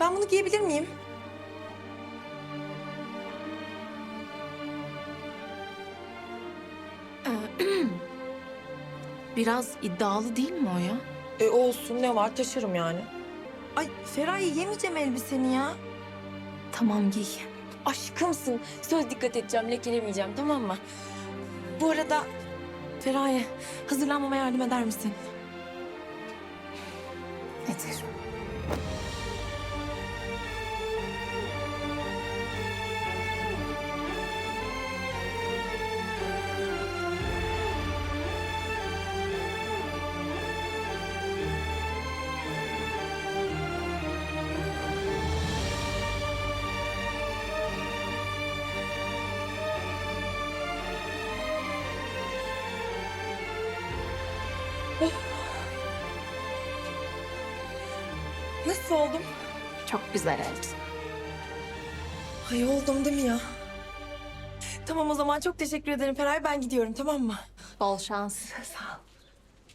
Ben bunu giyebilir miyim? Biraz iddialı değil mi o ya? E olsun ne var taşırım yani. Ay Feraye yemeyeceğim elbiseni ya. Tamam giy. Aşkımsın. Söz dikkat edeceğim, lekelemeyeceğim tamam mı? Bu arada Feraye hazırlanmama yardım eder misin? Ederim. Nasıl oldum? Çok güzel oldu. Ay oldum değil mi ya? Tamam o zaman çok teşekkür ederim Feraye. Ben gidiyorum tamam mı? Bol şans. Sağ ol.